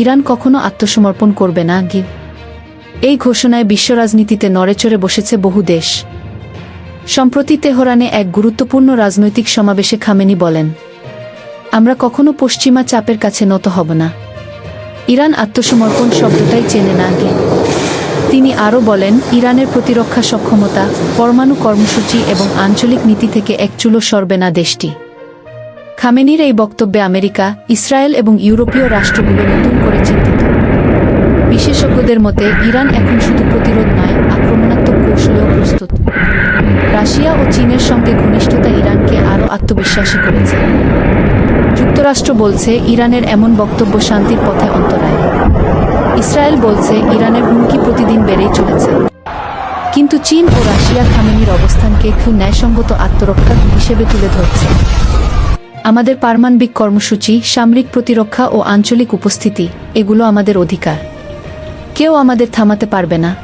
Iran কখনো আত্মসমর্পণ করবে না গি এই ঘোষণায় বিশ্ব রাজনীতিতে নড়েচড়ে বসেছে বহু দেশ। সম্প্রতি তেহরানে এক গুরুত্বপূর্ণ রাজনৈতিক সমাবেশে খামেনি বলেন, আমরা কখনো পশ্চিমা চাপের কাছে নত হব না। ইরান আত্মসমর্পণ শব্দটাই চেনে না গে তিনি আরও বলেন, ইরানের প্রতিরক্ষা সক্ষমতা, পরমাণু কর্মসূচি এবং আঞ্চলিক নীতি থেকে এক চুলো সরবে না দেশটি। খামেনির এই বক্তব্যে আমেরিকা, ইসরায়েল এবং ইউরোপীয় রাষ্ট্রগুলো নতুন করে চিন্তিত। বিশেষজ্ঞদের মতে, ইরান এখন শুধু প্রতিরোধ নয়, আক্রমণাত্মক কৌশলেও প্রস্তুত। রাশিয়া ও চীনের সঙ্গে ঘনিষ্ঠতা ইরানকে আরও আত্মবিশ্বাসী করেছে। যুক্তরাষ্ট্র বলছে, ইরানের এমন বক্তব্য শান্তির পথে অন্তরায়। ইসরায়েল বলছে, ইরানের হুমকি প্রতিদিন বেড়েই চলেছে। কিন্তু চীন ও রাশিয়া খামেনির অবস্থানকে খুব ন্যায়সঙ্গত আত্মরক্ষা হিসেবে তুলে ধরছে। আমাদের পারমাণবিক কর্মসূচি, সামরিক প্রতিরক্ষা ও আঞ্চলিক উপস্থিতি, এগুলো আমাদের অধিকার। কেউ আমাদের থামাতে পারবে না।